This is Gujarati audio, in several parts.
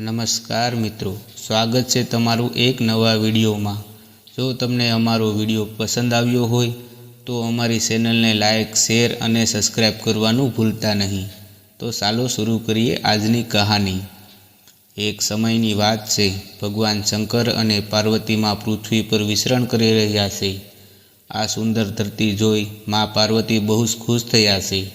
નમસ્કાર મિત્રો. સ્વાગત છે તમારું એક નવા વિડીયોમાં. જો તમને અમારો વીડિયો પસંદ આવ્યો હોય, તો અમારી ચેનલને લાઇક શેર અને સબસ્ક્રાઈબ કરવાનું ભૂલતા નહીં. તો ચાલો શરૂ કરીએ આજની કહાની. એક સમયની વાત છે. ભગવાન શંકર અને પાર્વતીમાં પૃથ્વી પર વિચરણ કરી રહ્યા છે. આ સુંદર ધરતી જોઈ મા પાર્વતી બહુ જ ખુશ થયા છે.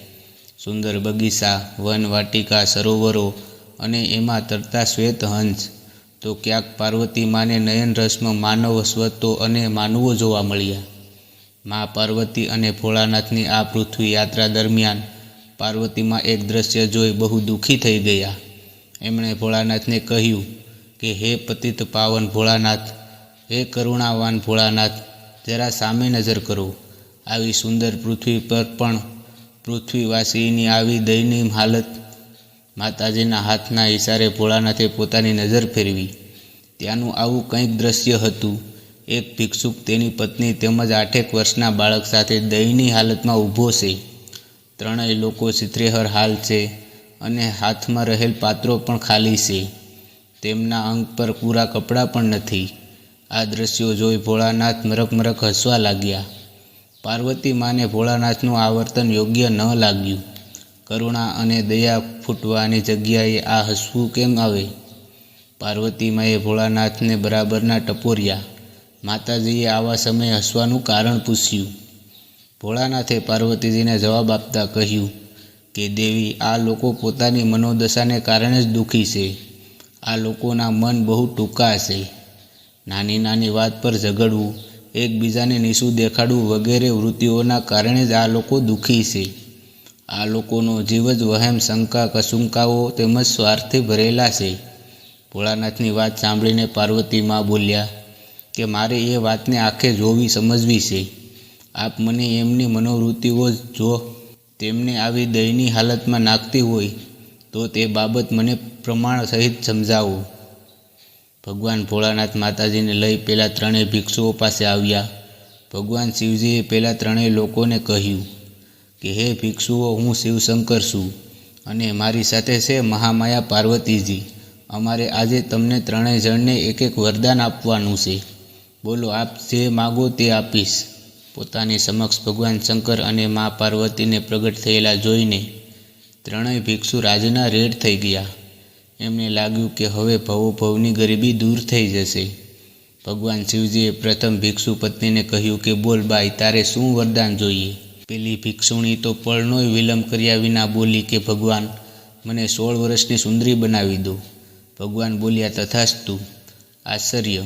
સુંદર બગીચા વન વાટિકા સરોવરો અને એમાં તરતા શ્વેત હંસ. તો ક્યાંક પાર્વતી માને નયન રસમાં માનવ સ્વતો અને માનવો જોવા મળ્યા. મા પાર્વતી અને ભોળાનાથની આ પૃથ્વી યાત્રા દરમિયાન પાર્વતીમાં એક દ્રશ્ય જોઈ બહુ દુઃખી થઈ ગયા. એમણે ભોળાનાથને કહ્યું કે, હે પતિત પાવન ભોળાનાથ, હે કરુણાવાન ભોળાનાથ, જરા સામે નજર કરો. આવી સુંદર પૃથ્વી પર પણ પૃથ્વીવાસીની આવી દયનીય હાલત માતાજીના હાથના ઇશારે ભોળાનાથે પોતાની નજર ફેરવી. ત્યાંનું આવું કંઈક દ્રશ્ય હતું. એક ભિક્ષુક તેની પત્ની તેમજ આઠેક વર્ષના બાળક સાથે દયની હાલતમાં ઊભો છે. ત્રણેય લોકો ચિત્રેહર હાલ છે અને હાથમાં રહેલ પાત્રો પણ ખાલી છે. તેમના અંગ પર પૂરા કપડાં પણ નથી. આ દ્રશ્યો જોઈ ભોળાનાથ મરક મરક હસવા લાગ્યા. પાર્વતી માને ભોળાનાથનું આવર્તન યોગ્ય ન લાગ્યું. કરુણા અને દયા ફૂટવાની જગ્યાએ આ હસવું કેમ આવે? પાર્વતી માએ ભોળાનાથને બરાબરના ટપોર્યા. માતાજીએ આવા સમયે હસવાનું કારણ પૂછ્યું. ભોળાનાથે પાર્વતીજીને જવાબ આપતા કહ્યું કે, દેવી, આ લોકો પોતાની મનોદશાને કારણે જ દુઃખી છે. આ લોકોના મન બહુ ટૂંકા છે. નાની નાની વાત પર ઝઘડવું, એકબીજાને નીસું દેખાડવું વગેરે વૃત્તિઓના કારણે જ આ લોકો દુઃખી છે. આ લોકોનો જીવ જ વહેમ શંકા, કશુંકાઓ તેમજ સ્વાર્થથી ભરેલા છે. ભોળાનાથની વાત સાંભળીને પાર્વતી માં બોલ્યા કે મારે એ વાતને આંખે જોવી, સમજવી છે. આપ મને એમની મનોવૃત્તિઓ જો તેમને આવી દયની હાલતમાં નાખતી હોય, તો તે બાબત મને પ્રમાણ સહિત સમજાવો. ભગવાન ભોળાનાથ માતાજીને લઈ પેલા ત્રણેય ભિક્ષુઓ પાસે આવ્યા. ભગવાન શિવજીએ પેલા ત્રણેય લોકોને કહ્યું કે હે ભિક્ષુઓ, હું શિવશંકર છું અને મારી સાથે છે મહામાયા પાર્વતીજી. અમારે આજે તમને ત્રણેય જણને એક એક વરદાન આપવાનું છે. બોલો, આપ જે માગો તે આપીશ. પોતાની સમક્ષ ભગવાન શંકર અને મા પાર્વતીને પ્રગટ થયેલા જોઈને ત્રણેય ભિક્ષુ રાજના રેડ થઈ ગયા. એમને લાગ્યું કે હવે ભવો ભવની ગરીબી દૂર થઈ જશે. ભગવાન શિવજીએ પ્રથમ ભિક્ષુ પત્નીને કહ્યું કે બોલ, બાઈ, તારે શું વરદાન જોઈએ? પેલી ભિક્ષુણી તો પળનોય વિલંબ કર્યા વિના બોલી કે, ભગવાન, મને સોળ વર્ષની સુંદરી બનાવી દો. ભગવાન બોલ્યા, તથાસ્તુ. આશ્ચર્ય.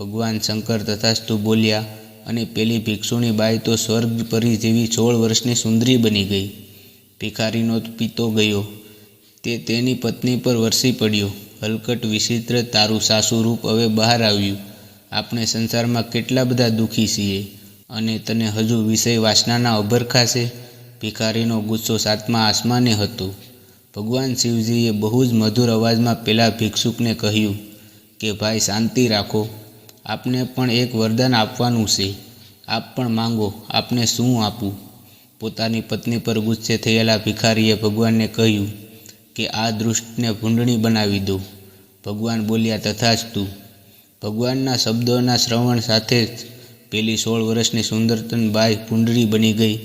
ભગવાન શંકર તથાસ્તુ બોલ્યા અને પેલી ભિક્ષુણી બાઈ તો સ્વર્ગ પરી જેવી સોળ વર્ષની સુંદરી બની ગઈ. ભિખારીનો પિતો ગયો. તે તેની પત્ની પર વરસી પડ્યો. હલકટ, વિચિત્ર, તારું સાસુ રૂપ હવે બહાર આવ્યું. આપણે સંસારમાં કેટલા બધા દુઃખી છીએ. અને તને હજુ વિષય વાસનાના અભરખા છે? ભિખારીનો ગુસ્સો સાતમા આસમાને હતો. ભગવાન શિવજીએ બહુ જ મધુર અવાજમાં પેલા ભિક્ષુકને કહ્યું કે, ભાઈ, શાંતિ રાખો. આપને પણ એક વરદાન આપવાનું છે. આપ પણ માંગો, આપને શું આપું? પોતાની પત્ની પર ગુસ્સે થયેલા ભિખારીએ ભગવાનને કહ્યું કે, આ દૃષ્ટને ભૂંડણી બનાવી દો. ભગવાન બોલ્યા તથા જ તું ભગવાનના શબ્દોના શ્રવણ સાથે જ પેલી સોળ વર્ષની સુંદરતન બાઈ પુંડરી બની ગઈ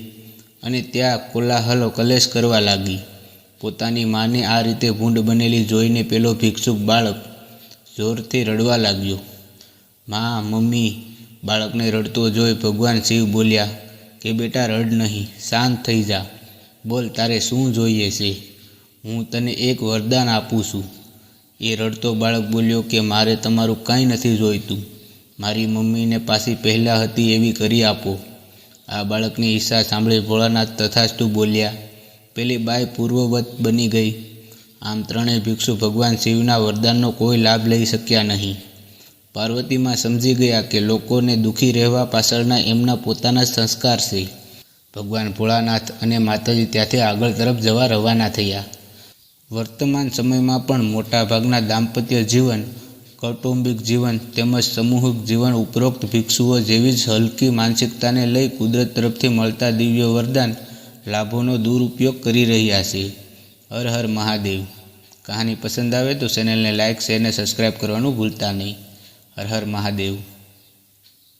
અને ત્યાં કોલાહલો કલેશ કરવા લાગી. પોતાની માને આ રીતે ભૂંડ બનેલી જોઈને પેલો ભિક્ષુક બાળક જોરથી રડવા લાગ્યો. મા, મમ્મી, બાળકને રડતો જોઈ ભગવાન શિવ બોલ્યા, કે બેટા, રડ નહીં, શાંત થઈ જા. બોલ, તારે શું જોઈએ છે? હું તને એક વરદાન આપું છું. એ રડતો બાળક બોલ્યો કે, મારે તમારું કાંઈ નથી જોઈતું. મારી મમ્મીને પાછી પહેલાં હતી એવી કરી આપો. આ બાળકની ઈચ્છા સાંભળી ભોળાનાથ તથાસ્તુ બોલ્યા, પેલી બાઈ પૂર્વવત બની ગઈ. આમ ત્રણેય ભિક્ષુ ભગવાન શિવના વરદાનનો કોઈ લાભ લઈ શક્યા નહીં. પાર્વતીમાં સમજી ગયા કે લોકોને દુઃખી રહેવા પાછળના એમના પોતાના સંસ્કાર છે. ભગવાન ભોળાનાથ અને માતાજી ત્યાંથી આગળ તરફ જવા રવાના થયા. વર્તમાન સમયમાં પણ મોટાભાગના દાંપત્ય જીવન કૌટુંબિક જીવન તેમજ સમૂહિક જીવન ઉપરોક્ત ભિક્ષુઓ જેવી જ હલકી માનસિકતાને લઈ કુદરત તરફથી મળતા દિવ્ય વરદાન લાભોનો દુરુપયોગ કરી રહ્યા છે. હર હર મહાદેવ. કહાની પસંદ આવે તો ચેનલને લાઇક, શેર અને સબસ્ક્રાઈબ કરવાનું ભૂલતા નહીં. હર હર મહાદેવ.